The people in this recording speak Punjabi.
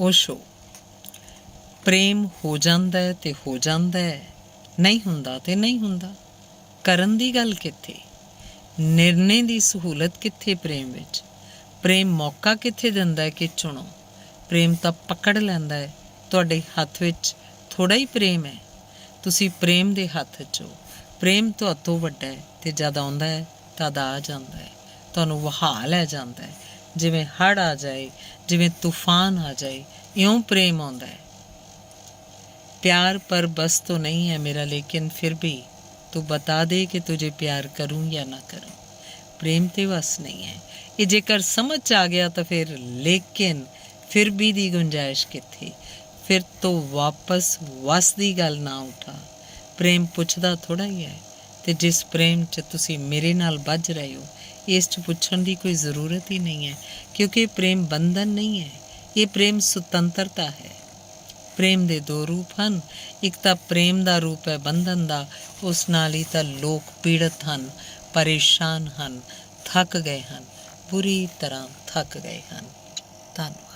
ਓਸ਼ੋ ਪ੍ਰੇਮ ਹੋ ਜਾਂਦਾ ਹੈ ਤੇ ਹੋ ਜਾਂਦਾ ਹੈ। ਨਹੀਂ ਹੁੰਦਾ ਤੇ ਨਹੀਂ ਹੁੰਦਾ। ਕਰਨ ਦੀ ਗੱਲ ਕਿੱਥੇ? ਨਿਰਣੇ ਦੀ ਸਹੂਲਤ ਕਿੱਥੇ ਪ੍ਰੇਮ ਵਿੱਚ? ਪ੍ਰੇਮ ਮੌਕਾ ਕਿੱਥੇ ਦਿੰਦਾ ਹੈ ਕਿ ਚੁਣੋ? ਪ੍ਰੇਮ ਤਾਂ ਪਕੜ ਲੈਂਦਾ ਹੈ। ਤੁਹਾਡੇ ਹੱਥ ਵਿੱਚ ਥੋੜਾ ਹੀ ਪ੍ਰੇਮ ਹੈ। ਤੁਸੀਂ ਪ੍ਰੇਮ ਦੇ ਹੱਥ 'ਚ ਹੋ। ਪ੍ਰੇਮ ਤੁਹਾਤੋਂ ਵੱਡਾ ਹੈ ਤੇ ਜਦ ਆਉਂਦਾ ਹੈ ਤਦ ਆ ਜਾਂਦਾ ਹੈ। ਤੁਹਾਨੂੰ ਵਹਾ ਲੈ ਜਾਂਦਾ ਹੈ। ਜਿਵੇਂ ਹੜ ਆ ਜਾਏ ਜਿਵੇਂ ਤੂਫਾਨ ਆ ਜਾਏ ਇਉਂ ਪ੍ਰੇਮ ਆਉਂਦਾ ਹੈ प्यार पर बस तो नहीं है मेरा लेकिन फिर भी तू बता दे कि तुझे प्यार करूं या ना करूं प्रेम ते बस नहीं है ये जेकर समझ आ गया तो फिर लेकिन फिर भी ਦੀ ਗੁੰਜਾਇਸ਼ ਕਿੱਥੇ ਫਿਰ ਤੋਂ ਵਾਪਸ ਵਸ ਦੀ ਗੱਲ ਨਾ ਉਠਾ ਪ੍ਰੇਮ ਪੁੱਛਦਾ ਥੋੜਾ ਹੀ ਹੈ ਤੇ ਜਿਸ ਪ੍ਰੇਮ 'ਚ ਤੁਸੀਂ ਮੇਰੇ ਨਾਲ ਵੱਜ ਰਹੇ ਹੋ, ਇਸ 'ਚ ਪੁੱਛਣ ਦੀ ਕੋਈ ਜ਼ਰੂਰਤ ਹੀ ਨਹੀਂ ਹੈ, ਕਿਉਂਕਿ ਇਹ ਪ੍ਰੇਮ ਬੰਧਨ ਨਹੀਂ ਹੈ, ਇਹ ਪ੍ਰੇਮ ਸੁਤੰਤਰਤਾ ਹੈ। ਪ੍ਰੇਮ ਦੇ ਦੋ ਰੂਪ ਹਨ, ਇੱਕ ਤਾਂ ਪ੍ਰੇਮ ਦਾ ਰੂਪ ਹੈ ਬੰਧਨ ਦਾ, ਉਸ ਨਾਲ ਹੀ ਤਾਂ ਲੋਕ ਪੀੜਤ ਹਨ, ਪਰੇਸ਼ਾਨ ਹਨ, ਥੱਕ ਗਏ ਹਨ, ਬੁਰੀ ਤਰ੍ਹਾਂ ਥੱਕ ਗਏ ਹਨ। ਧੰਨਵਾਦ।